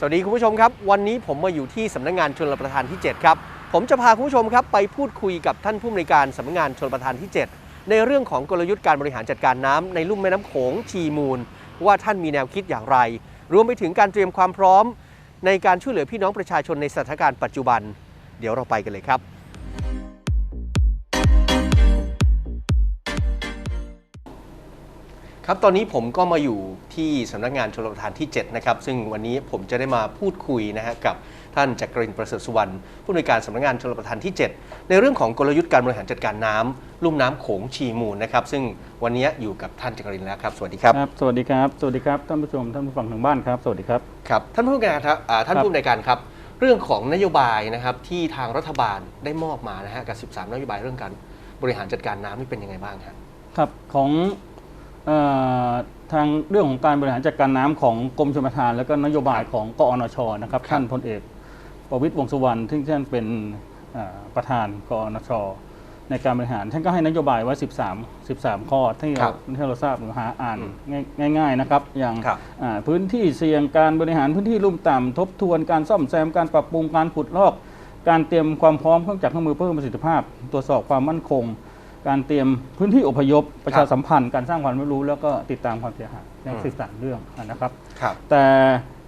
สวัสดีคุณผู้ชมครับ วันนี้ผมมาอยู่ที่สำนักงานชลประทานที่ 7 ครับ ผมจะพาคุณผู้ชมครับไปพูดคุยกับท่านผู้อำนวยการสำนักงานชนประทานที่ 7 ในเรื่องของกลยุทธ์การบริหารจัดการน้ำในลุ่มแม่น้ำโขงชีมูล ว่าท่านมีแนวคิดอย่างไร รวมไปถึงการเตรียมความพร้อม ในการช่วยเหลือพี่น้องประชาชนในสถานการณ์ปัจจุบัน เดี๋ยวเราไปกันเลยครับ ครับ ตอนนี้ผมก็มาอยู่ที่สำนักงานชลประทานที่ 7 นะครับ ซึ่งวันนี้ผมจะได้มาพูดคุยนะฮะกับท่านจักรินทร์ประเสริฐสุวรรณผู้อำนวยการสำนักงานชลประทานที่ 7 ในเรื่องของกลยุทธ์การบริหารจัดการน้ำลุ่มน้ำโขงชีมูลนะครับ ซึ่งวันนี้อยู่กับท่านจักรินทร์แล้วครับ สวัสดีครับ ครับ สวัสดีครับ สวัสดีครับท่านผู้ชมท่านผู้ฟังทางบ้านครับ สวัสดีครับ ครับ ท่านผู้อำนวยการครับอ่าท่านครับผู้อำนวยการครับ เรื่องของนโยบายนะครับที่ทางรัฐบาลได้มอบมานะฮะกับ 13 นโยบายเรื่องการบริหารจัดการน้ำนี่เป็นยังไงบ้างครับ ครับของเออ ทางเรื่องของการบริหารจัดการน้ำของกรมชลประทาน แล้วก็นโยบายของกอนชนะครับครับท่านพลเอกประวิตรวงษ์สุวรรณซึ่งท่านเป็นเอ่อประธานกอนช ในการบริหาร ท่านก็ให้นโยบายไว้ 13 13 ข้อที่ครัเราบที่เราทราบหรือหาอ่านอืมง่ายง่าย ๆนะครับ อย่างครับอ่าพื้นที่เสี่ยงการบริหารพื้นที่ลุ่มต่ำทบทวนการซ่อมแซมการปรับปรุงการขุดลอก การเตรียมความพร้อมเครื่องจักรเครื่องมือเพิ่มประสิทธิภาพ ตรวจสอบความมั่นคง การเตรียมพื้นที่อพยพประชาสัมพันธ์การสร้างความรู้แล้วก็ติดตามความเสียหายในอืมสิบสามเรื่องนะครับ ครับ แต่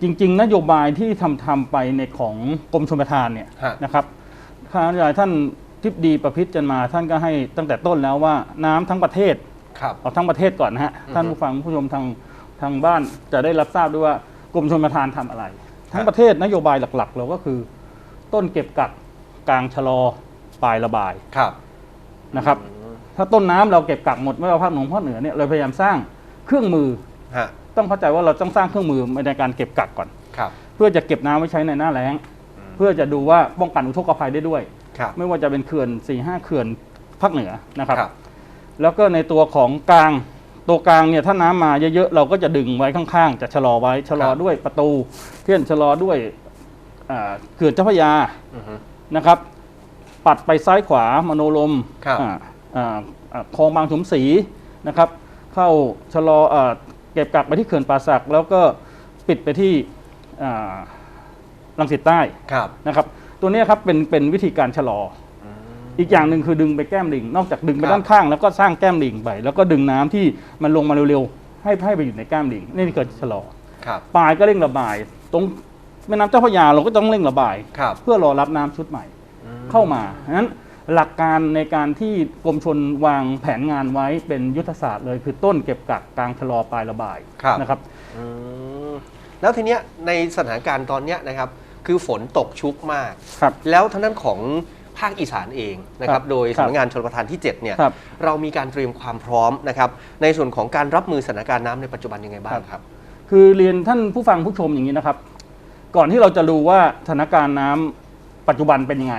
จริง ๆ นโยบายที่ทำทำไปในของกรมชลประทานเนี่ยฮะ นะครับทางนโยบายท่านทิบดีประพิษจันมาท่านก็ให้ตั้งแต่ต้นแล้วว่าน้ำทั้งประเทศ ครับ เอาทั้งประเทศก่อนนะฮะอือฮึท่านผู้ฟังผู้ชมทางทางบ้านจะได้รับทราบด้วยว่ากรมชลประทานทำอะไร ทั้งประเทศนโยบายหลักๆ เราก็คือ ต้นเก็บกักกลางชะลอปลายระบายครับ นะครับ ถ้าต้นน้ำเราเก็บกักหมดไม่ว่าภาคเหนือภาคเหนือเนี่ยเราพยายามสร้างเครื่องมือ ฮะต้องเข้าใจว่าเราต้องสร้างเครื่องมือในการเก็บกักก่อน ครับเพื่อจะเก็บน้ำไว้ใช้ในหน้าแล้งเพื่อจะดูว่าป้องกันอุทกภัยได้ด้วย ครับไม่ว่าจะเป็นเขื่อน4ี่ห้าเขื่อนภาคเหนือนะครับ ครับ แล้วก็ในตัวของกลางตัวกลางเนี่ยถ้าน้ำมาเยอะๆเราก็จะดึงไว้ข้างๆ จะชะลอไว้ชะลอครับ ด้วยประตูเพื่อนชะลอด้วยอ่าเขื่อนเจ้าพระยาอือฮึ นะครับ ปัดไปซ้ายขวามโนลมครับ อ่าอ่าอ่า คลองบางสมศรีนะครับ เข้าชะลออ่าเก็บกักไปที่เขื่อนป่าสัก แล้วก็ปิดไปที่อ่าลังสิตใต้ครับนะครับ ตัวเนี้ยครับเป็นเป็นวิธีการชะลอ อีกอย่างหนึ่งคือดึงไปแก้มลิง นอกจากดึงไปครับด้านข้าง แล้วก็สร้างแก้มลิงไปแล้วก็ดึงน้ำที่มันลงมาเร็วๆให้ให้ไปอยู่ในแก้มลิงนี่คือชะลอครับปลายก็เร่งระบาย ตรงแม่น้ำเจ้าพระยาเราก็ต้องเร่งระบายครับเพื่อรอรับน้ำชุดใหม่เข้ามาฉะนั้น หลักการในการที่กรมชนวางแผนงานไว้เป็นยุทธศาสตร์เลย คือต้นเก็บกักกลางชะลอปลายระบายครับ นะครับอืมแล้วทีเนี้ยในสถานการณ์ตอนเนี้ยนะครับ คือฝนตกชุกมาก ครับ แล้วทางด้านของภาคอีสานเองนะครับครับโดยครับสำนักงานชลประทานที่ 7 เนี่ย ครับ เรามีการเตรียมความพร้อมนะครับ ในส่วนของการรับมือสถานการณ์น้ำในปัจจุบันยังไงบ้างครับ คือเรียนท่านผู้ฟังผู้ชมอย่างนี้นะครับ ก่อนที่เราจะรู้ว่าสถานการณ์น้ำปัจจุบันเป็นยังไง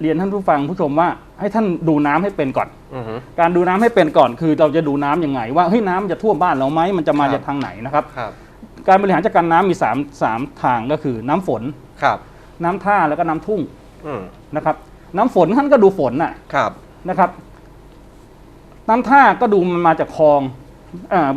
เรียนท่านผู้ฟังผู้ชมว่าให้ท่านดูน้ำให้เป็นก่อนอือฮึการดูน้ำให้เป็นก่อนคือเราจะดูน้ำยังไง ว่าเฮ้ยน้ำจะท่วมบ้านเราไหมมันจะมาครับจากทางไหนนะครับครับการบริหารจัดการน้ำมี3ามสามทางก็คือน้ำฝนครับ น้ำท่าแล้วก็น้ำทุ่งอืมนะครับ น้ำฝนท่านก็ดูฝนน่ะครับนะครับ น้ำท่าก็ดูมันมาจากคลองเอ่อ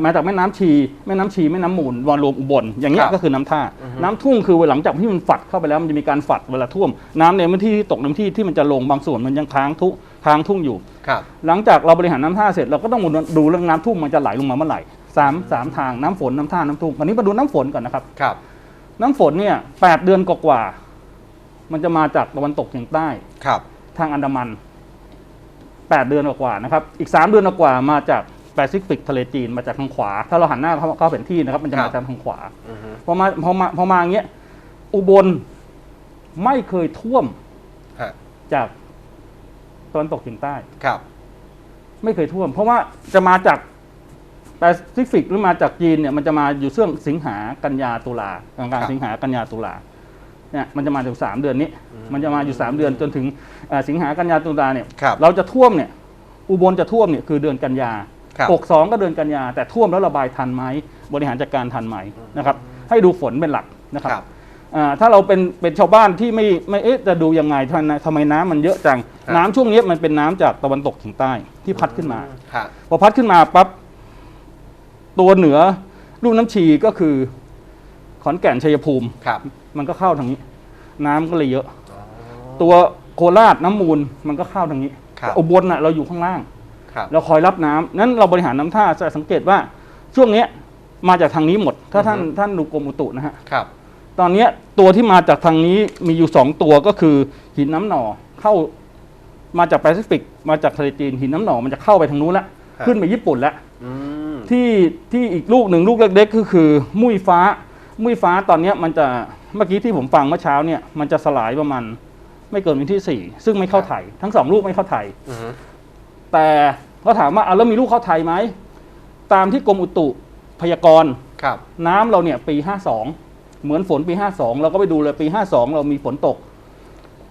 มาจากแม่น้ำชี แม่น้ำชีแม่น้ำมูลวานรวมอุบลอย่างเงี้คยรับก็คือน้ำท่าอือฮึน้ำทุ่งคือหลังจากที่มันฝัดเข้าไปแล้วมันจะมีการฝัดเวลาท่วม น้ำในพื้นที่ที่ตกในพื้นที่ที่มันจะลงบางส่วนมันยังค้างทุค้างทุ่งอยู่ครับหลังจากเราบริหารน้ำท่าเสร็จเราก็ต้องมาดูเรื่องน้ำทุ่งมันจะไหลลงมาเมื่อไหร่สามสามทางน้ำฝนน้ำท่าน้ำทุ่งวันนี้มาดูน้ำฝนก่อนนะครับครับ น้ำฝนเนี่ยแปดเดือนกว่าๆมันจะมาจากตะวันตกเฉียงใต้ครับ ทางอันดามัน8เดือนกว่าๆนะครับ อีก3เดือนกว่าๆมาจาก แปซิฟิกทะเลจีนมาจากทางขวา ถ้าเราหันหน้าเข้าเข้าแผนที่นะครับ มันจะครัมาบจากทางขวาอือฮึ พอมาพอมาพอมาอย่างเงี้ยอุบลไม่เคยท่วมฮะจากตะวันตกเฉียงใต้ ครับ ไม่เคยท่วม เพราะว่าจะมาจากแปซิฟิกหรือมาจากจีนเนี่ยมันจะมาอยู่ช่วงสิงหากันยาตุลากลางกลางสิงหากันยาตุลาเนี่ยมันจะมาถึงสามเดือนนี้มันจะมาอยู่สามเดือนจนถึงเอ่อสิงหากันยาตุลาเนี่ยครับ เราจะท่วมเนี่ยอุบลจะท่วมเนี่ยคือเดือนกันยา ครับหกสองก็เดือนกันยาแต่ท่วมแล้วระบายทันไหมบริหารจัดการทันไหมนะครับให้ดูฝนเป็นหลักนะคครัรับบอ่าถ้าเราเป็นเป็นชาวบ้านที่ไม่ไม่เอ๊ะจะดูยังไงทำไมทำไมน้ำมันเยอะจังครับน้ำช่วงนี้มันเป็นน้ำจากตะวันตกเฉียงใต้ที่พัดขึ้นมาฮะพอพัดขึ้นมาปั๊บตัวเหนือลุ่มน้ำชีก็คือขอนแก่นชัยภูมิครับมันก็เข้าทางนี้ น้ำก็เลยเยอะอ๋อตัวโคราชน้ำมูลมันก็เข้าทางนี้ครับอุบลน่ะเราอยู่ข้างล่างครับ เราคอยรับน้ำนั้นเราบริหารน้ำท่าจะสังเกตว่าช่วงเนี้ยมาจากทางนี้หมด ถ้าท่านอือฮึท่านดูกรมอุตุนะฮะครับ ตอนเนี้ยตัวที่มาจากทางนี้มีอยู่สองตัวก็คือหินน้ำหน่อเข้ามาจากแปซิฟิก มาจากทะเลจีนหินน้ำหน่อมันจะเข้าไปทางนู้นละครับขึ้นไปญี่ปุ่นแล้วอืมที่ที่อีกลูกหนึ่งลูกเล็กๆก็คือมุ้ยฟ้า มุ้ยฟ้าตอนเนี้ยมันจะเมื่อกี้ที่ผมฟังเมื่อเช้าเนี่ย มันจะสลายประมาณไม่เกินวันที่สี่ซึ่งไม่เข้าไทยทั้งสองลูกไม่เข้าไทยอือฮึ แต่เขาถามว่าเอาแล้วมีลูกเข้าไทยไหม ตามที่กรมอุตุพยากรณ์ครับ น้ำเราเนี่ยปี 52 เหมือนฝนปี 52 เราก็ไปดูเลยปี 52 เรามีฝนตก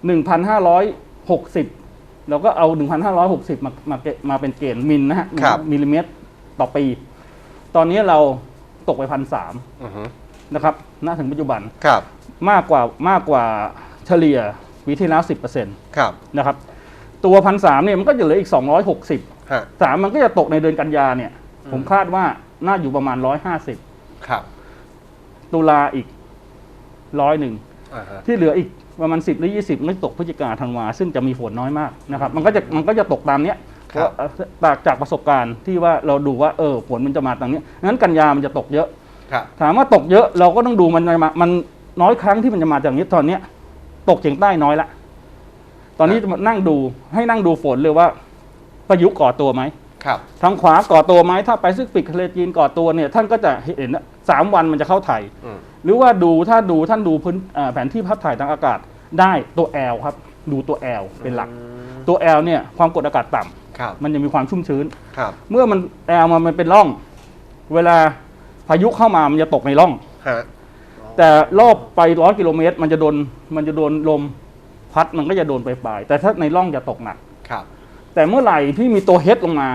1,560 เราก็เอา 1,560 มามาเกมาเป็นเกณฑ์มิลนะฮะครับ มิลลิเมตรต่อปี ตอนนี้เราตกไปพันสามอือฮึนะครับณถึงปัจจุบันครับมากกว่ามากกว่าเฉลี่ยปีที่แล้ว10%ครับ นะครับ ตัวพันสามเนี่ยมันก็จะเหลืออีก 260ฮะสามมันก็จะตกในเดือนกันยาเนี่ยอืมผมคาดว่าน่าอยู่ประมาณร้อยห้าสิบครับตุลาอีกร้อยหนึ่ง อ่าฮะ ที่เหลืออีกประมาณสิบหรือยี่สิบไม่ตกพฤศจิกาธันวาซึ่งจะมีฝนน้อยมากนะครับมันก็จะมันก็จะตกตามเนี้ยครัเพบราะจากจากประสบการณ์ที่ว่าเราดูว่าเออฝนมันจะมาตามเนี้ยงั้นกันยามันจะตกเยอะ ครับ ถามว่าตกเยอะเราก็ต้องดูมันจะมามันน้อยครั้งที่มันจะมาจากนี้ตอนเนี้ยตกเฉียงใต้น้อยละ ตอนนี้จะมานั่งดูให้นั่งดูฝนเลยว่าพายุก่อตัวไหมครับทางขวาก่อตัวไหมถ้าไปซึกปิกทะเลจีนก่อตัวเนี่ยท่านก็จะเห็นสามวันมันจะเข้าไทยอืมหรือว่าดูถ้าดูท่านดูพื้นอ่าแผนที่ภาพถ่ายทางอากาศได้ตัว L ครับ ดูตัว L เป็นหลักอืมตัว L เนี่ยความกดอากาศต่ำครับมันจะมีความชุ่มชื้นครับเมื่อมัน L มามันเป็นร่อง เวลาพายุเข้ามามันจะตกในร่องฮะแต่รอบไปร้อยกิโลเมตร มันจะโดนมันจะโดนลม พัดมันก็จะโดนไปปลายๆแต่ถ้าในร่องจะตกหนัก ครับ แต่เมื่อไหร่ที่มีตัวเฮดลงมา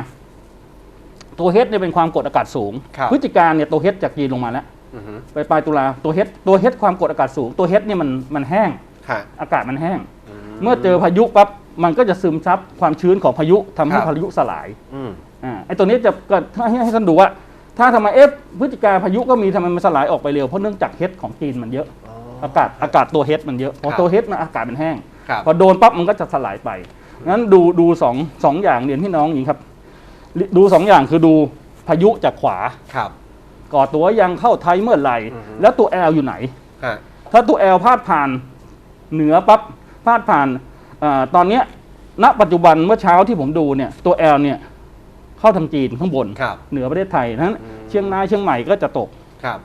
ตัวเฮดเนี่ยเป็นความกดอากาศสูง ครับ พฤศจิกาเนี่ยตัวเฮดจากจีนลงมาแล้วอือฮึไปปลายตุลาตัวเฮดตัวเฮดความกดอากาศสูง ตัวเฮดเนี่ยมันมันแห้ง ฮะอากาศมันแห้งอืเมื่อเจอพายุปั๊บมันก็จะซึมซับความชื้นของพายุทำให้ครับพายุสลาย อืม อ่าไอ้ตัวนี้จะก็ให้ให้ท่านดูว่า ถ้าทำไมเอฟพฤศจิกาพายุก็มีทำไมมันสลายออกไปเร็ว เพราะเนื่องจากเฮดของจีนมันเยอะ อ๋ออากาศอากาศตัวเฮดมันเยอะพอครับตัวเฮดมันอากาศมันแห้ง ครับ พอโดนปั๊บมันก็จะสลายไปงั้นดูดูสองสองอย่างเรียนพี่น้องอย่างนี้ครับ ดูสองอย่างคือดูพายุจากขวา ครับ ก่อตัวยังเข้าไทยเมื่อไหร่ อือฮึ แล้วตัวแอลอยู่ไหน ฮะ ถ้าตัวแอลพาดผ่านเหนือปั๊บพาดผ่านอาตอนเนี้ยณปัจจุบันเมื่อเช้าที่ผมดูเนี่ยตัวแอลเนี่ยเข้าทางจีนข้างบน ครับ เหนือประเทศไทยนั้น อืม เชียงรายเชียงใหม่ก็จะตกครับ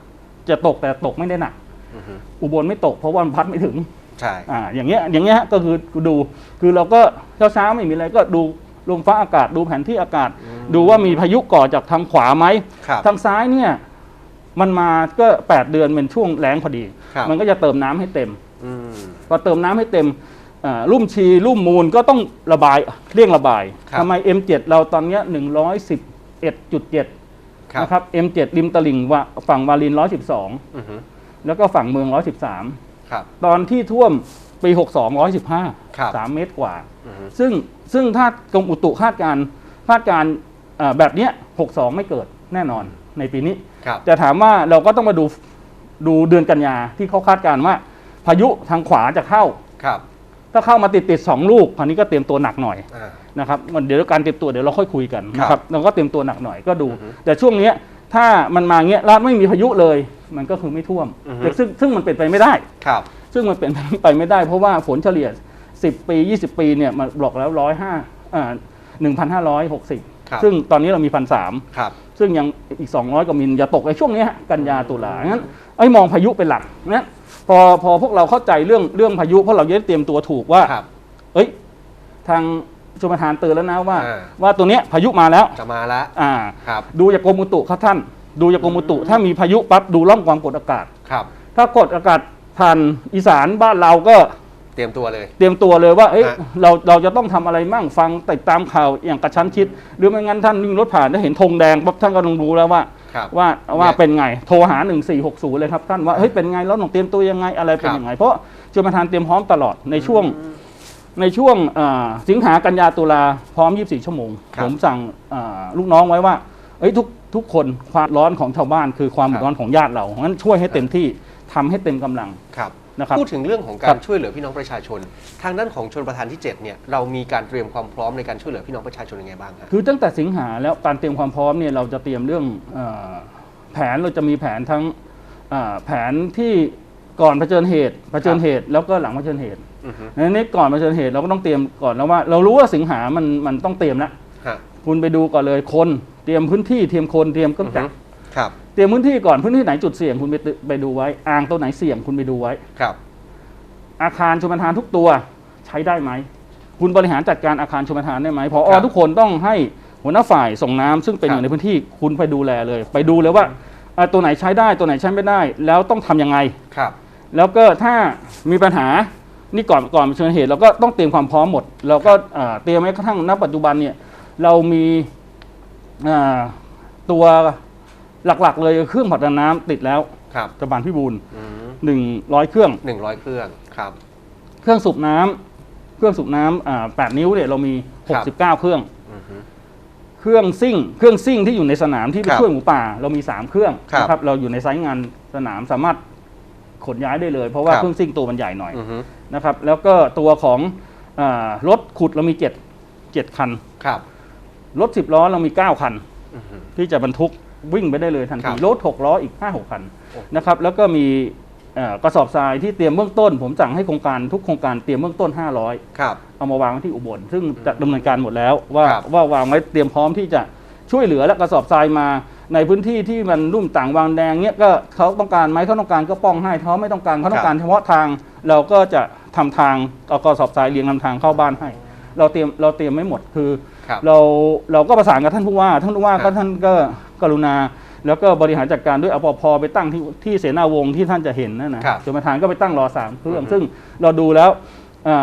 จะตกแต่ตกไม่ได้หนัก อือฮึอุบลไม่ตกเพราะว่ามันพัดไม่ถึงใช่อ่าอย่างเงี้ยอย่างเงี้ยฮะก็คือดูคือเราก็เช้าเช้าๆไม่มีอะไรก็ดูลมฟ้าอากาศดูแผนที่อากาศ ดูว่ามีพายุก่อจากทางขวาไหมครับทางซ้ายเนี่ยมันมาก็8เดือนเป็นช่วงแล้งพอดีครับมันก็จะเติมน้ำให้เต็มอืมพอเติมน้ำให้เต็มอ่าลุ่มชีลุ่มมูลก็ต้องระบายเร่งระบายครับทำไม M7 เราตอนเนี้ย111.7ครับนะครับ M7 ริมตลิ่งว่าฝั่งวาริน112อือฮึ แล้วก็ฝั่งเมือง113ครับตอนที่ท่วมปี 62 115ครับ3เมตรกว่า อือฮึ ซึ่งซึ่งถ้ากรมอุตุคาดการณ์คาดการณ์เอ่อแบบเนี้ย 62 ไม่เกิดแน่นอนในปีนี้ ครับ จะถามว่าเราก็ต้องมาดูดูเดือนกันยาที่เขาคาดการณ์ว่า พายุทางขวาจะเข้า ครับ ถ้าเข้ามาติดติดๆสองลูกคราวนี้ก็เตรียมตัวหนักหน่อย อ่า นะครับมันเดี๋ยวการเตรียมตัวเดี๋ยวเราค่อยคุยกันนะคครัรับบเราก็เตรียมตัวหนักหน่อยก็ดู อือฮึแต่ช่วงเนี้ย ถ้ามันมาเงี้ยแล้วไม่มีพายุเลย มันก็คือไม่ท่วมอือฮึ แต่ซึ่งซึ่งมันเป็นไปไม่ได้ ครับ ซึ่งมันเป็นไปไม่ได้เพราะว่าฝนเฉลี่ย 10 ปี 20 ปีเนี่ยมันบอกแล้วร้อยห้า1,560ครับ ซึ่งตอนนี้เรามีพันสามครับ ซึ่งยังอีก 200กว่ามิลจะตกในช่วงเนี้ยฮะกันยาตุลางั้นไอ้มองพายุเป็นหลักนะพอพอพวกเราเข้าใจเรื่องเรื่องพายุเพราะเราจะได้เตรียมตัวถูกว่า ครับ เอ้ยทาง ชมทานเตือนแล้วนะว่า อ่า ว่าตัวเนี้ยพายุมาแล้วจะมาแล้วอ่าครับดูจากกรมอุตุครับท่าน ดูจากกรมอุตุ ถ้ามีพายุปั๊บดูร่องความกดอากาศ ครับ ถ้ากดอากาศผ่านอีสานบ้านเราก็เตรียมตัวเลย เตรียมตัวเลยว่าเอ้ยฮะ เราเราจะต้องทำอะไรมั่งฟังติดตามข่าวอย่างกระชั้นชิด หรือไม่งั้นท่านวิ่งรถผ่านถ้าเห็นธงแดงปั๊บท่านก็ต้องรู้แล้วว่า ครับ ว่าว่าเนี่ยเป็นไงโทรหา 1460 เลยครับท่านว่าเฮ้ยเป็นไงแล้วต้องเตรียมตัวยังไงอะไรเป็นครับยังไง เพราะชมทานเตรียมพร้อมตลอดในช่วง ในช่วงอ่าสิงหากันยาตุลาพร้อม 24 ชั่วโมง ครับผมสั่งอ่าลูกน้องไว้ว่าเอ้ยทุกทุกคนความร้อนของชาวบ้านคือความครับ ร้อนของญาติเรางั้นช่วยให้เต็มที่ทำให้เต็มกำลัง ครับนะครับพูดถึงเรื่องของคการัรบ ช่วยเหลือพี่น้องประชาชน ทางด้านของชนประธานที่ 7 เนี่ยเรามีการเตรียมความพร้อมในการช่วยเหลือพี่น้องประชาชนยังไงบ้างฮะ คือตั้งแต่สิงหาแล้วการเตรียมความพร้อมเนี่ยเราจะเตรียมเรื่องเออแผนเราจะมีแผนทั้งเอ่อแผนที่ ก่อนเผชิญเหตุเผชิญเหตุแล้วก็หลังเผชิญเหตุอือฮึในนี้ก่อนเผชิญเหตุเราก็ต้องเตรียมก่อนแล้วว่า เรารู้ว่าสิงหามันมันต้องเตรียมแล้วฮะคุณไปดูก่อนเลยคนเตรียมพื้นที่เตรียมคนเตรียมเครื่องจักรครับเตรียมพื้นที่ก่อนพื้นที่ไหนจุดเสี่ยงคุณไปตึไปดูไว้ อ่างตัวไหนเสี่ยงคุณไปดูไว้ ครับอาคารชมทานทุกตัวใช้ได้ไหม คุณบริหารจัดการอาคารชมทานได้ไหมพอครับทุกคนต้องให้หัวหน้าฝ่ายส่งน้ำซึ่งเป็นคอรับยู่ในพื้นที่คุณไปดูแลเลย ไปดูเลยว่าอ่าตัวไหนใช้ได้ตัวไหนใช้ไม่ได้ แล้วต้องทำยังไง ครับ แล้วก็ถ้ามีปัญหานี่ก่อนก่อนเชิญเหตุเราก็ต้องเตรียมความพร้อมหมด เราก็อ่าเตรียมไว้กระทั่งณปัจจุบันเนี่ยเรามีอ่าตัวหลักๆ เลยเครื่องผลักดันน้ำติดแล้วครับตะบานพิบูลอืมหนึ่งร้อยเครื่องหนึ่งร้อยเครื่องครับ เครื่องสูบน้ำเครื่องสูบน้ำอ่าแปดนิ้วเนี่ยเรามีครับ69เครื่องอือฮึเครื่องซิ่ง เครื่องซิ่งที่อยู่ในสนามที่ไปครับช่วยหมูป่า เรามี3เครื่องครับนะครับเราอยู่ในไซต์งานสนามสามารถ ขนย้ายได้เลย เพราะว่าครับ เครื่องซิ่งตัวมันใหญ่หน่อยอือฮึนะครับ แล้วก็ตัวของอารถขุดเรามี7 7คัน ครับ รถ 10 ล้อเรามี 9 คัน อือฮึ ที่จะบรรทุกวิ่งไปได้เลยทันครัทีบรถ6ล้ออีก 5 6คันโอ้ นะครับ แล้วก็มีเอ่อกระสอบทรายที่เตรียมเบื้องต้น ผมสั่งให้โครงการทุกโครงการเตรียมเบื้องต้น 500 ครับ เอามาวางไว้ที่อุบล ซึ่งจะดำเนินการหมดแล้วว่าครับ ว่าวางไว้เตรียมพร้อมที่จะช่วยเหลือและกระสอบทรายมา ในพื้นที่ที่มันรุ่มต่างวางแดงเนี้ยก็เขาต้องการไหมเขาต้องการก็ป้องให้เขาไม่ต้องการเขาต้องการเฉพาะทาง เราก็จะทำทางเอากระสอบทรายเรียงนำทางเข้าบ้านให้ เราเตรียมเราเตรียมไม่หมดคือครับเราเราก็ประสานกับท่านผู้ว่าท่านผู้ว่าครัก็บท่านก็กรุณา แล้วก็บริหารจัดการด้วยอปพไปตั้งที่ที่เสนาวงศ์ที่ท่านจะเห็นนั่นนะครับจนประธานก็ไปตั้งรอสามเครื่ออืงอฮึซึ่งเราดูแล้วอา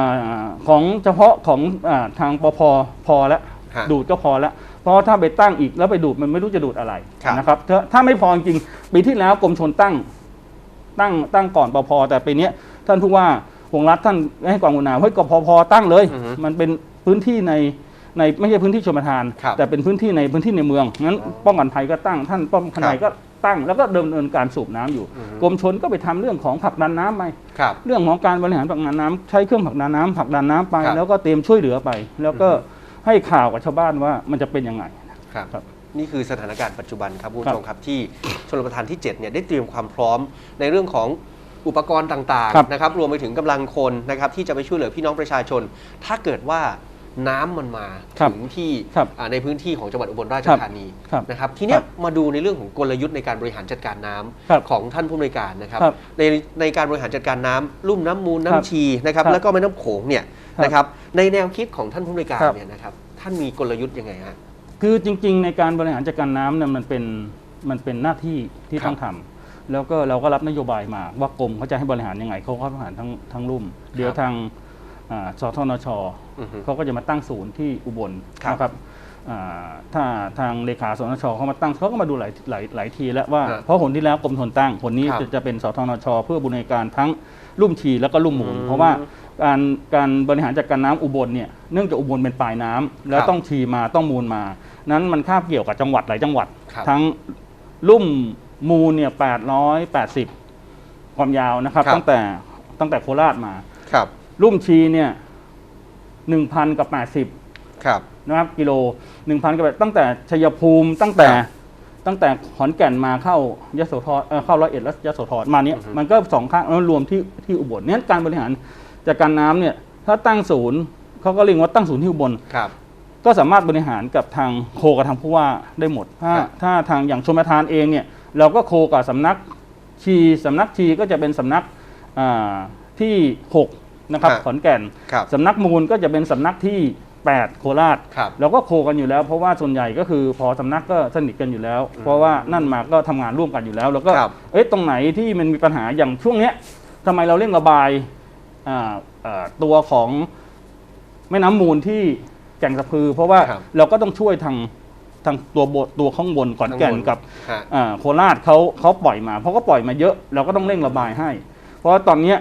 ของเฉพาะของอาทางปพพอแล้วฮะดูดก็พอแล้ว เพราะถ้าไปตั้งอีกแล้วไปดูดมันไม่รู้จะดูดอะไรครับ นะครับถ้าถ้าไม่พอจริงๆปีที่แล้วกรมชนตั้ง ตั้งตั้งก่อนปพแต่ปีเนี้ยท่านผู้ว่าหงรัฐท่านให้ความกรุณาเฮ้ยกพพตั้งเลย อือฮึมันเป็นพื้นที่ในในไม่ใช่พื้นที่ชมทาน ครับแต่เป็นพื้นที่ในพื้นที่ในเมืองงั้นป้องกันภัยก็ตั้ง ท่านป้องกันภัยครับก็ตั้ง แล้วก็ดำเนินการสูบน้ำอยู่อือฮึ กรมชนก็ไปทำเรื่องของผลักดันน้ำไป ครับ เรื่องของการบริหารผลักดันน้ำใช้เครื่องผลักดันน้ำผลักดันน้ำไป ครับแล้วก็เตรียมช่วยเหลือไป แล้วก็อือฮึ ให้ข่าวกับชาวบ้านว่ามันจะเป็นยังไงครับ ครับ นี่คือสถานการณ์ปัจจุบันครับคุณครับผู้ชมครับที่ชลประทานที่ 7 เนี่ยได้เตรียมความพร้อมในเรื่องของอุปกรณ์ต่างครับ ๆนะครับรวมไปถึงกำลังคนนะครับที่จะไปช่วยเหลือพี่น้องประชาชน ถ้าเกิดว่าน้ำมันมาครับถึงที่ครับอ่าในพื้นที่ของจังหวัดอุบลราชครับธานีครับนะครับทีเนี้ยครับมาดูในเรื่องของกลยุทธ์ในการบริหารจัดการน้ำครับของท่านผู้อำนวยการนะครับครับในในการบริหารจัดการน้ำลุ่มน้ำมูลครับน้ำชีนะครับครับแล้วก็แม่น้ำโขงเนี่ยครับ นะครับ ในแนวคิดของท่านผู้อำนวยการครับ เนี่ยนะครับ ท่านมีกลยุทธ์ยังไงฮะ คือจริงๆ ในการบริหารจัดการน้ำเนี่ยมันเป็นมันเป็นหน้าที่ที่ครับต้องทำแล้วก็เราก็รับนโยบายมาว่ากรมเขาจะให้บริหารยังไงเขาก็บริหารทั้งทั้งรุ่ม เดี๋ยวทางอ่าสทนชอือฮึเขาก็จะมาตั้งศูนย์ที่อุบลครับนะครับอ่าถ้าทางเลขาสทนชเขามาตั้งเขาก็มาดูหลายหลายหลายทีแล้วว่าฮะเพราะหนที่แล้วกรมทนตั้งหนนี้ครับจะจะเป็นสทนช เพื่อบริการทั้งลุ่มชีแล้วก็ลุ่มมูลอืม เพราะว่า การการบริหารจัดการน้ำอุบลเนี่ยเนื่องจากอุบลเป็นปลายน้ำแล้วครับต้องชีมาต้องมูลมา นั้นมันคาบเกี่ยวกับจังหวัดหลายจังหวัดครับทั้งลุ่มมูลเนี่ย880ความยาวนะครับครับ ตั้งแต่ตั้งแต่โคราชมาครับ ลุ่มชีเนี่ย1,000กับ80ครับนะครับกิโล1,000กับ8ตั้งแต่ชัยภูมิตั้งแต่ครับตั้งแต่ขอนแก่นมาเข้ายโสธรเอ่อเข้าร้อยเอ็ดแล้วยโสธรมาเนี้ยอือฮึมันก็สองข้างแล้วรวมที่ที่อุบลเนี่ยการบริหาร จัดการน้ำเนี่ยถ้าตั้งศูนย์เขาก็เรียกว่าตั้งศูนย์ที่อุบล ครับ ก็สามารถบริหารกับทางโคกับทางผู้ว่าได้หมด ถ้าครับ ถ้าทางอย่างชมประทานเองเนี่ยเราก็โคกับสำนักชีสำนักชีก็จะเป็นสำนักอ่าที่6นะครับครับขอนแก่น ครับ สำนักมูลก็จะเป็นสำนักที่ 8 โคราชครับเราก็โคกันอยู่แล้ว เพราะว่าส่วนใหญ่ก็คือพอสำนักก็สนิทกันอยู่แล้ว เพราะว่านั่นมาก็ทำงานร่วมกันอยู่แล้ว แล้วก็ครับ เอ๊ะตรงไหนที่มันมีปัญหาอย่างช่วงเนี้ยทำไมเราเร่งระบายอ่าอ่า ตัวของแม่น้ำมูลที่แก่งสะพือ เพราะว่าครับเราก็ต้องช่วยทางทางตัวบทตัวข้างบนก่อนแก่นข้างบนกับฮะ อ่าโคราชเขาเขาปล่อยมาเพราะก็ปล่อยมาเยอะเราก็ต้องเร่งระบายให้ เพราะว่าตอนเนี้ย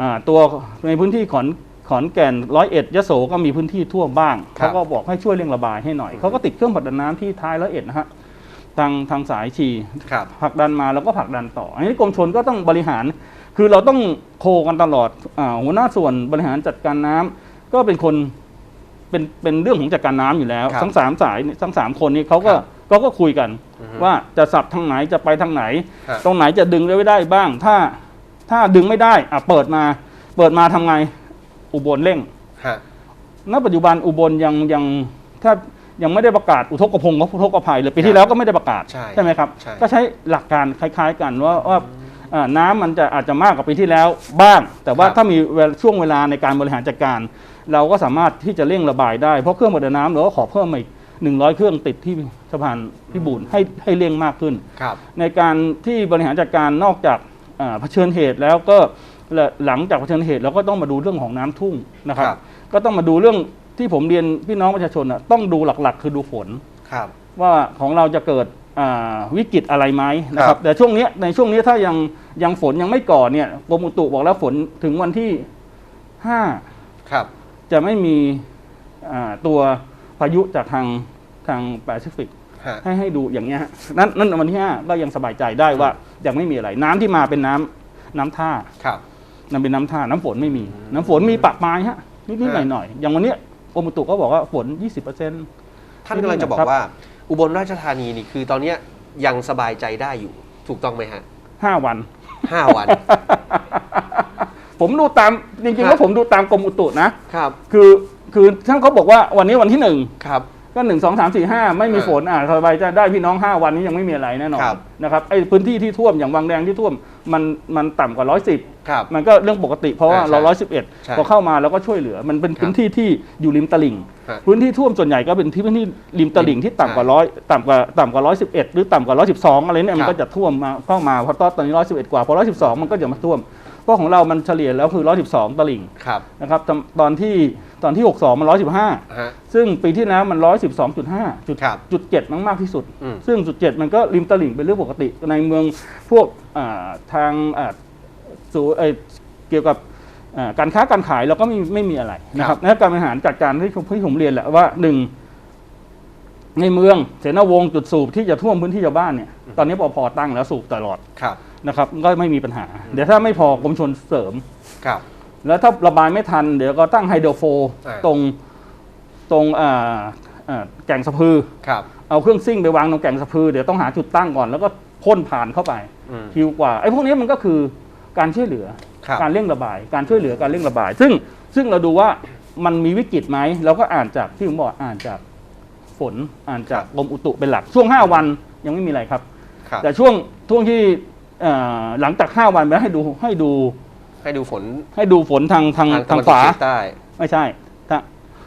อ่าตัวในพื้นที่ขอนขอนแก่นร้อยเอ็ดยโสก็มีพื้นที่ท่วมบ้างครัเขาบก็บอกให้ช่วยเร่งระบายให้หน่อยเขาก็ติดเครื่องผลักดันน้ำที่ท้ายร้อยเอ็ดนะฮะทางทางสายชี ครับ ผลักดันมาแล้วก็ผลักดันต่อ อันนี้กรมชนก็ต้องบริหาร คือเราต้องโคกันตลอดอาหัวหน้าส่วนบริหารจัดการน้ำก็เป็นคนเป็นเป็นเรื่องของจัดการน้ำอยู่แล้วครับทั้งสามสายทั้งสามคนนี้เขาก็ครับเขาก็คุยกันอือฮึว่าจะสับทางไหนจะไปทางไหนฮะตรงไหนจะดึงได้ไม่ได้บ้าง ถ้าถ้าดึงไม่ได้อะเปิดมา เปิดมาทำไงอุบลเร่งฮะณปัจจุบันอุบลยังยังถ้ายังไม่ได้ประกาศอุทกภพงศ์อุทกภัยเลยปีครัที่บแล้วก็ไม่ได้ประกาศใช่ไหมครับใช่ก็ใช้หลักการคล้าย ๆ กันว่าว่า อ่าน้ำมันจะอาจจะมากกว่าปีที่แล้วบ้าง แต่ว่าครับถ้ามีเวลาช่วงเวลาในการบริหารจัดการ เราก็สามารถที่จะเร่งระบายได้ เพราะเครื่องบดน้ำเราก็ขอเพิ่มมาอีกหนึ่งร้อยเครื่องติดที่สะพานพิบูลให้ให้เร่งมากขึ้นครับในการที่บริหารจัดการนอกจากอ่าเผชิญเหตุแล้วก็หลังจากเผชิญเหตุเราก็ต้องมาดูเรื่องของน้ำทุ่งนะครับครับ ก็ต้องมาดูเรื่องที่ผมเรียนพี่น้องประชาชนน่ะต้องดูหลักๆ คือดูฝนครับว่าของเราจะเกิดอ่า วิกฤตอะไรไหมนะคครัรับบแต่ช่วงเนี้ยในช่วงนี้ถ้ายังยังฝนยังไม่ก่อเนี่ยกรมอุตุบอกแล้วฝนถึงวันที่ห้าครับจะไม่มีอ่าตัวพายุจากทางทางแปซิฟิกฮะให้ให้ดูอย่างเงี้ยฮะนั่นนั่นวันที่ห้าก็ยังสบายใจได้ว่ายังไม่มีอะไร น้ำที่มาเป็นน้ำน้ำท่าครับนั่นเป็นน้ำท่าน้ำฝนไม่มีอืมน้ำฝนมีปะปลายฮะนิดๆหฮะน่อยๆอย่างวันเนี้ยกรมอุตุก็บอกว่าฝน20%เปอร์เซ็นต์ท่านกำลังจะบอกว่า อุบลราชธานีนี่คือตอนเนี้ยยังสบายใจได้อยู่ ถูกต้องไหมฮะห้าวัน ห้าวัน ผมดูตามจริงๆฮะแล้วผมดูตามกรมอุตุนะครับ คือคือท่านเขาบอกว่าวันนี้วันที่หนึ่งครับ ก็หนึ่งสองสามสี่ห้าไม่มีฮะฝนอ่าสบายใจได้พี่น้องห้าวันนี้ยังไม่มีอะไรแน่นอนครับนะครับไอ้พื้นที่ที่ท่วมอย่างวังแดงที่ท่วม มันมันต่ำกว่าร้อยสิบครับ มันก็เรื่องปกติเพราะว่าอ่าใช่เราร้อยสิบเอ็ดใช่พอเข้ามาเราก็ช่วยเหลือ มันเป็นครับพื้นที่ที่อยู่ริมตลิ่ง ฮะพื้นที่ท่วมส่วนใหญ่ก็เป็นที่พื้นที่ริมตลิ่งที่ต่ำกว่าร้อยต่ำกว่าต่ำกว่าร้อยสิบเอ็ดหรือต่ำกว่าร้อยสิบสองอะไรเนี่ยมันก็จะท่วมมาเข้ามาเพราะตอนนี้ร้อยสิบเอ็ดกว่าพอร้อยสิบสองมันก็จะมาท่วมเพราะของเรามันเฉลี่ยแล้วคือร้อยสิบสองตลิ่ง ครับ นะครับตอนตอนที่ ตอนที่หกสองมันร้อยสิบห้าฮะซึ่งปีที่แล้วมันร้อยสิบสองจุดห้าจุดครับจุดเจ็ดมากๆที่สุด อืม ซึ่งจุดเจ็ดมันก็ริมตลิ่งเป็นเรื่องปกติ ในเมืองพวกอ่าทางอ่าสู่เอ่อเกี่ยวกับอ่าการค้าการขายเราก็ไม่ไม่มีอะไรนะครับและการบริหารจัดการที่ผมที่ผมเรียนแหละว่าหนึ่งในเมืองเสนาวงศ์จุดสูบที่จะท่วมพื้นที่ชาวบ้านเนี่ยตอนนี้ปอพอตั้งแล้วสูบตลอดครับ นะครับก็ไม่มีปัญหาเดี๋ยวถ้าไม่พอกรมชนเสริม ครับ แล้วถ้าระบายไม่ทัน เดี๋ยวก็ตั้งไฮโดรโฟอ่า ตรงตรงอ่าอ่าแก่งสะพือ ครับ เอาเครื่องซิ่งไปวางตรงแก่งสะพือเดี๋ยวต้องหาจุดตั้งก่อนแล้วก็พ่นผ่านเข้าไปอืม คิวกว่าไอ้พวกนี้มันก็คือการช่วยเหลือ ครับ การเร่งระบาย การช่วยเหลือการเร่งระบาย ซึ่งซึ่งเราดูว่ามันมีวิกฤตไหมเราก็อ่านจากที่ผมบอกอ่านจากฝนอ่านจากกรมอุตุเป็นหลักช่วง 5 วันยังไม่มีอะไรครับ ครับ แต่ช่วงช่วงที่เอ่อหลังจาก 5 วันไปให้ดูให้ดู ให้ดูฝนให้ดูฝนทางทางทางตะขวันตกวาเฉียงใต้ไม่ใช่ถ้า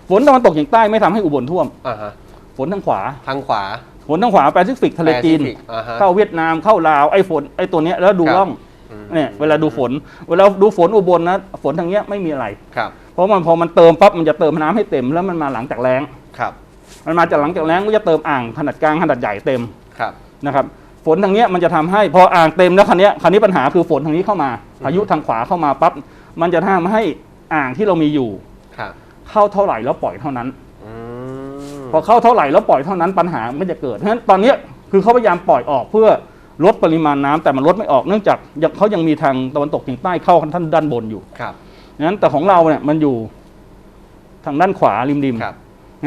ฝนตะวันตกเฉียงใต้ไม่ทำให้อุบลท่วมอ่าฮะฝนทางขวาทางขวา ฝนทางขวาแปซิฟิกทะเลจีนแปซิฟิกอ่าฮะเข้าเวียดนามเข้าลาวไอ้ฝนไอ้ตัวเนี้ยแล้วดูครับร่องอืมเนี่ยเวลาดูฝน เวลาดูฝนอุบลนะฝนทางเนี้ยไม่มีอะไรครับเพราะมันพอมันเติมปั๊บมันจะเติมน้ำให้เต็มแล้วมันมาหลังจากแล้งครับ มันมาจากหลังจากแล้งก็จะเติมอ่างขนาดกลางขนาดใหญ่เต็มครับนะครับฝ นทางเนี้ยมันจะทำให้พออ่างเต็มแล้วคันนี้ยคันนี้ปัญหาคือฝนทางนี้เข้ามาพายุทางขวาเข้ามาปั๊บมันจะทำให้อ่างที่เรามีอยู่ครับเข้าเท่าไหร่แล้วปล่อยเท่านั้นอืมพอเข้าเท่าไหร่แล้วปล่อยเท่านั้นปัญหามันก็จะเกิดเพราะฉะนั้นตอนเนี้ยคือเขาพยายามปล่อยออกเพื่อลดปริมาณน้ำแต่มันลดไม่ออกเนื่องจากยังเขายังมีทางตะวันตกเฉียงใต้เข้าท่านด้านบนอยู่ครับนั้นแต่ของเราเนี่ยมันอยู่ทางด้านขวาริมริมครับ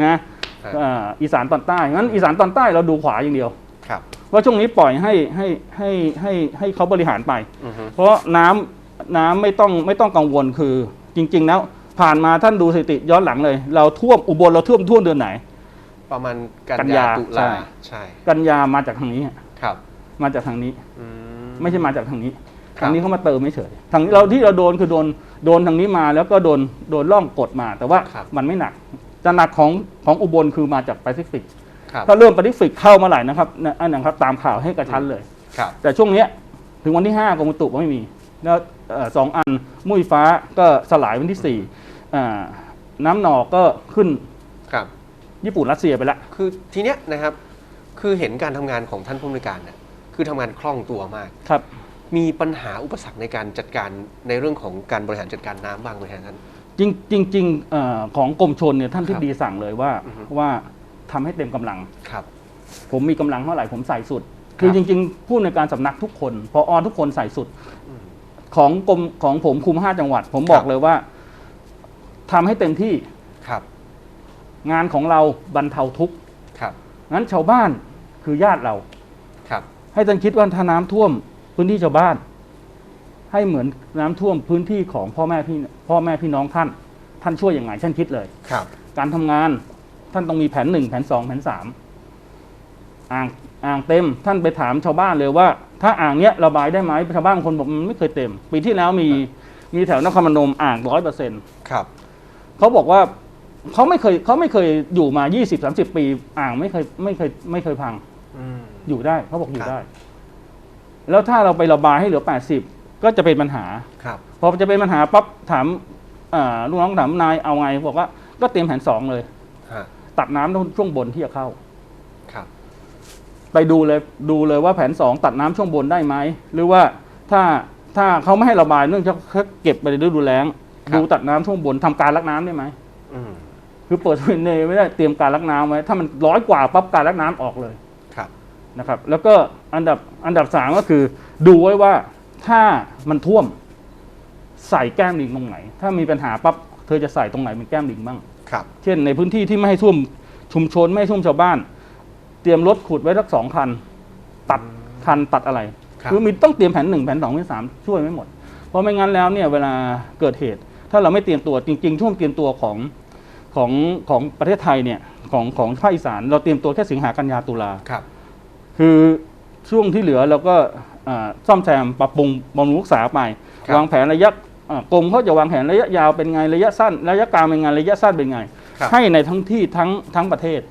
นะครับอ่าอีสานตอนใต้งั้นอีสานตอนใต้เราดูขวาอย่างเดียวครับ ว่าช่วงนี้ปล่อยให้ให้ให้ให้ให้เขาบริหารไป อือฮึเพราะน้ำน้ำไม่ต้องไม่ต้องกังวลคือจริง ๆ แล้ว ผ่านมาท่านดูสถิติย้อนหลังเลย เราท่วมอุบลเราท่วมท่วมเดือนไหน ประมาณกันกันยายาตุใช่ลาใช่กันยามาจากทางนี้ฮะครับมาจากทางนี้ อืไม่ใช่มาจากทางนี้ ครับ ทางนี้เขามาเติมไม่เฉยทางนี้เราที่เราโดนคือโดนโดนทางนี้มาแล้วก็โดนโดนล่องกดมา แต่ว่าครับ มันไม่หนักจะหนักของของอุบลคือมาจากแปซิฟิกครับ ถ้าเริ่มแปซิฟิกเข้ามาไหร่นะครับเนี่ยอันนั้นครับตามข่าวให้กระชั้นเลยครับแต่ช่วงเนี้ยถึงวันที่ห้ากรมอุตุก็ไม่มีแล้วเอ่อสองอันมุ้ยฟ้าก็สลายวันที่สี่อ่าน้ำหนอกก็ขึ้นครับญี่ปุ่นรัสเซียไปแล้วคือทีเนี้ยนะครับ คือเห็นการทำงานของท่านผู้อำนวยการเนี่ยคือทำงานคล่องตัวมากครับ มีปัญหาอุปสรรคในการจัดการในเรื่องของการบริหารจัดการน้ำบ้างไหมฮะท่านจริงจริงจริงเออของกรมชนเนี่ยท่านครับที่ดีสั่งเลยว่าอือฮึว่า ทำให้เต็มกำลังครับ ผมมีกำลังเท่าไหร่ผมใส่สุด คือครับจริง ๆ ผู้ในวยการสำนักทุกคนพออทุกคนใส่สุดอืมของกรมของผมคุมห้าจังหวัด ผมบอคกรับเลยว่าทำให้เต็มที่ครับ งานของเราบรรเทาทุกข์ครับงั้นชาวบ้านคือญาติเราครับ ให้ท่านคิดว่าถ้าน้ำท่วม พื้นที่ชาวบ้าน ให้เหมือนน้ำท่วมพื้นที่ของพ่อแม่พี่พ่อแม่พี่น้องท่าน ท่านช่วยยังไงท่านคิดเลยครับ การทำงาน ท่านต้องมีแผนหนึ่งแผนสองแผนสามอ่างอ่างเต็ม ท่านไปถามชาวบ้านเลยว่า ถ้าอ่างเนี้ยระบายได้ไหมชาวบ้านบางคนบอกมันไม่เคยเต็ม ปีที่แล้วมีมีแถวนครพนมอ่างร้อยเปอร์เซ็นต์ครับเขาบอกว่าเขาไม่เคยเขาไม่เคยอยู่มา20 30ปี อ่างไม่เคยไม่เคยไม่เคยพังอืมอยู่ได้เขาบอกอยู่ครับได้ แล้วถ้าเราไประบายให้เหลือ80ก็จะเป็นปัญหาครับพอจะเป็นปัญหาปั๊บถามอ่าลูกน้องถามนายเอาไงบอกว่าก็เตรียมแผนสองเลยฮะ ตัดน้ำช่วงบนที่จะเข้า ครับ ไปดูเลยดูเลยว่าแผนสองตัดน้ำช่วงบนได้ไหม หรือว่าถ้าถ้าเขาไม่ให้ระบายเนื่องจากเขาเก็บไปในฤดูแล้ง ครับ ดูตัดน้ำช่วงบนทำการลักน้ำได้ไหม อืมคือเปิดสวินเนไม่ได้เตรียมการลักน้ำไว้ ถ้ามันร้อยกว่าปั๊บการลักน้ำออกเลยครับ นะครับ แล้วก็อันดับอันดับสามก็คือ ดูไว้ว่าถ้ามันท่วมใส่แก้มลิงตรงไหน ถ้ามีปัญหาปั๊บเธอจะใส่ตรงไหนเป็นแก้มลิงบ้าง ครับเช่นในพื้นที่ที่ไม่ให้ท่วมชุมชนไม่ให้ท่วมชาวบ้าน เตรียมรถขุดไว้สักสองคัน ตัดคันตัดอะไรครับ อมีต้องเตรียมแผนหนึ่งแผนสองแผนสามช่วยไม่หมด เพราะไม่งั้นแล้วเนี่ยเวลาเกิดเหตุ ถ้าเราไม่เตรียมตัวจริง ๆ ช่วงเตรียมตัวของของของประเทศไทยเนี่ยของของภาคอีสานเราเตรียมตัวแค่สิงหากันยาตุลา ครับ คือช่วงที่เหลือเราก็อ่าซ่อมแซมปรับปรุงบำรุงรักษาไป ครับ วางแผนระยะอ่า กรมเขาจะวางแผนระยะยาวเป็นไงระยะสั้น ระยะกลางเป็นไงระยะสั้นเป็นไงครับให้ในทั้งที่ทั้งทั้งประเทศ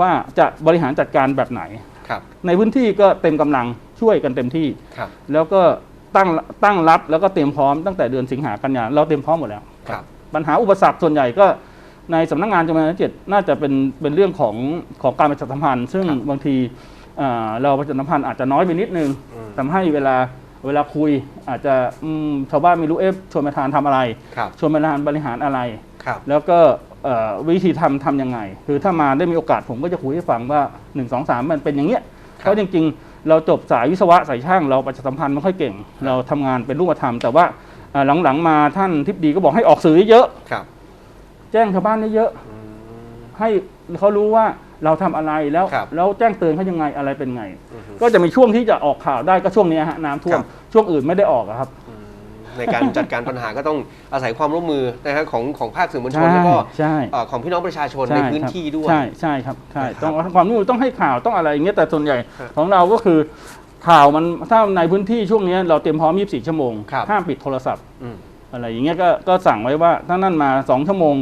ว่าจะบริหารจัดการแบบไหนครับในพื้นที่ก็เต็มกำลังช่วยกันเต็มที่ครับแล้วก็ตั้งตั้งรับแล้วก็เตรียมพร้อมตั้งแต่เดือนสิงหากันยาเราเตรียมพร้อมหมดแล้วครับปัญหาอุปสรรคส่วนใหญ่ก็ในสำนักงานจำนวนเจ็ดน่าจะเป็นเป็นเรื่องของของการประชาสัมพันธ์ ซึ่งครับบางทีอ่าเราประชาสัมพันธ์อาจจะน้อยไปนิดนึงอืมทำให้เวลา เวลาคุยอาจจะอืมชาวบ้านไม่รู้เอ๊ะชวนประธานทำอะไร ครับชวนประธานบริหารอะไร ครับแล้วก็เอ่อวิธีทำทำยังไง คือถ้ามาได้มีโอกาสผมก็จะคุยให้ฟังว่า 1 2 3 มันเป็นอย่างเงี้ยครับเพราะจริงๆ เราจบสายวิศวะสายช่าง เราประชาสัมพันธ์ไม่ค่อยเก่ง เราทำงานเป็นรูปธรรม แต่ว่าเอ่อหลังๆมาท่านทิพดีก็บอกให้ออกสื่อเยอะครับๆแจ้งชาวบ้านเยอะอืมๆให้เขารู้ว่า เราทำอะไรแล้วครับแล้วแจ้งเตือนเขายังไงอะไรเป็นไง อือฮึก็จะมีช่วงที่จะออกข่าวได้ก็ช่วงเนี้ยฮะน้ำท่วมครับ ช่วงอื่นไม่ได้ออกอะครับ อืมในการจัดการปัญหาก็ต้องอาศัยความร่วมมือนะครับของของภาคสื่อมวลชนใช่แล้วก็ใช่ เอ่อของพี่น้องประชาชนใช่ในพื้นครับที่ด้วย ใช่ใช่ครับใช่นะครับต้องความรู้ต้องให้ข่าวต้องอะไรอย่างเงี้ยแต่ส่วนใหญ่ครับของเราก็คือข่าวมันถ้าในพื้นที่ช่วงเนี้ยเราเตรียมพร้อม 24 ชั่วโมงครับ ห้ามปิดโทรศัพท์อืม อะไรอย่างเงี้ยก็ก็สั่งไว้ว่าถ้านั่นมา 2 ชั่วโมง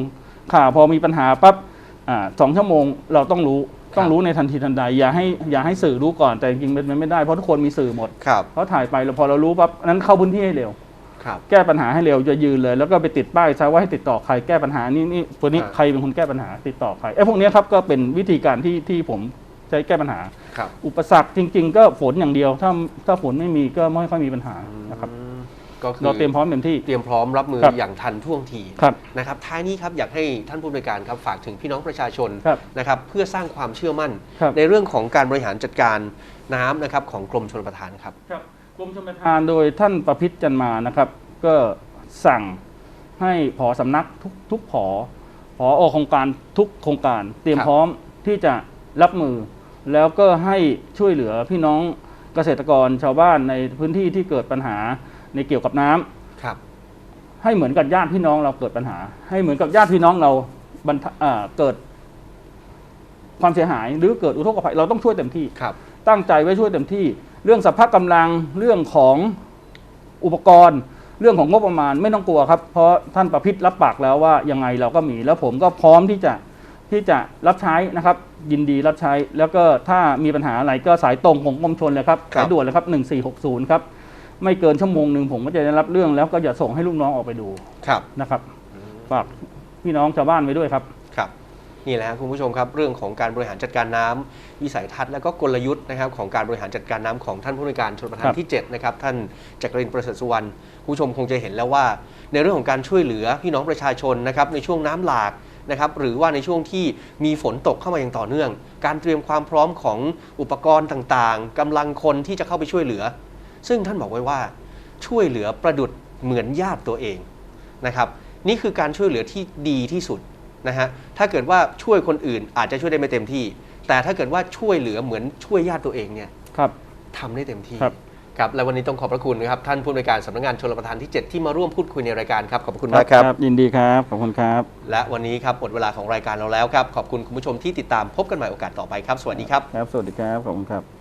ข่าวพอมีปัญหาปั๊บอ่า สองชั่วโมงเราต้องรู้ต้องรู้ในทันทีทันใดอย่าให้อย่าให้สื่อรู้ก่อนแต่จริงๆมันไม่ได้เพราะทุกคนมีสื่อหมดครับเขาถ่ายไปแล้วพอเรารู้ปั๊บนั้นเข้าพื้นที่ให้เร็วครับแก้ปัญหาให้เร็วจะยืนเลย แล้วก็ไปติดป้ายซะว่าให้ติดต่อใครแก้ปัญหานี่นี่ตัวนี้อ่าใครเป็นคนแก้ปัญหาติดต่อใครไอ้พวกเนี้ยครับก็เป็นวิธีการที่ที่ผมใช้แก้ปัญหาครับอุปสรรคจริง ๆ ก็ฝนอย่างเดียวถ้าถ้าฝนไม่มีก็ไม่ค่อยมีปัญหานะครับอืม ก็คือเราเตรียมพร้อมเต็มที่เตรียมพร้อมรับมือครับอย่างทันท่วงทีครับนะครับท้ายนี้ครับอยากให้ท่านผู้บริการครับฝากถึงพี่น้องประชาชนครับนะครับเพื่อสร้างความเชื่อมั่นครับในเรื่องของการบริหารจัดการน้ำนะครับของกรมชลประทานครับครับกรมชลประทานโดยท่านประพิษจันมานะครับ ก็สั่งให้ผอสำนักทุกทุกผอผอโครงการทุกโครงการ เตรียมครับพร้อมที่จะรับมือ แล้วก็ให้ช่วยเหลือพี่น้องเกษตรกรชาวบ้านในพื้นที่ที่เกิดปัญหา ในเกี่ยวกับน้ำครับ ให้เหมือนกับญาติพี่น้องเราเกิดปัญหา ให้เหมือนกับญาติพี่น้องเราบรรทะอ่าเกิด ความเสียหายหรือเกิดอุทกภัยเราต้องช่วยเต็มที่ ครับ ตั้งใจไว้ช่วยเต็มที่ เรื่องสภาพกำลังเรื่องของอุปกรณ์ เรื่องของงบประมาณไม่ต้องกลัวครับ เพราะท่านประพิษรับปากแล้วว่ายังไงเราก็มี แล้วผมก็พร้อมที่จะที่จะรับใช้นะครับ ยินดีรับใช้ แล้วก็ถ้ามีปัญหาอะไรก็สายตรงของกรมชนเลยครับครับ สายด่วนเลยครับ1460ครับ ไม่เกินชั่วโมงหนึ่งผมก็จะได้รับเรื่องแล้วก็จะส่งให้ลูกน้องออกไปดูครับนะครับฝากพี่น้องชาวบ้านไว้ด้วยครับครับ นี่แหละครับคุณผู้ชมครับเรื่องของการบริหารจัดการน้ำวิสัยทัศน์และก็กลยุทธ์นะครับของการบริหารจัดการน้ำของท่านผู้ในวยการชนประทาครันบที่7นะครับท่านจักรินทร์ประเสริฐสุวรรณคุณผู้ชมคงจะเห็นแล้วว่า ในเรื่องของการช่วยเหลือพี่น้องประชาชนนะครับในช่วงน้ำหลากนะครับหรือว่าในช่วงที่มีฝนตกเข้ามาอย่างต่อเนื่อง การเตรียมความพร้อมของอุปกรณ์ต่างๆกำลังคนที่จะเข้าไปช่วยเหลือ ซึ่งท่านบอกไว้ว่าช่วยเหลือประดุดเหมือนญาติตัวเองนะครับนี่คือการช่วยเหลือที่ดีที่สุดนะฮะถ้าเกิดว่าช่วยคนอื่นอาจจะช่วยได้ไม่เต็มที่ แต่ถ้าเกิดว่าช่วยเหลือเหมือนช่วยญาติตัวเองเนี่ยครับทำได้เต็มที่ครับครับและวันนี้ต้องขอบพระคุณนะครับท่านผู้อำนวยการสำนักงานชลประทานที่ 7 ที่มาร่วมพูดคุยในรายการครับขอบพระคุณมากครับ ยินดีครับ ขอบคุณครับ และวันนี้ครับหมดเวลาของรายการเราแล้วครับ ขอบคุณคุณผู้ชมที่ติดตามพบกันใหม่โอกาสต่อไปครับ สวัสดีครับ ครับ สวัสดีครับ ขอบคุณครับ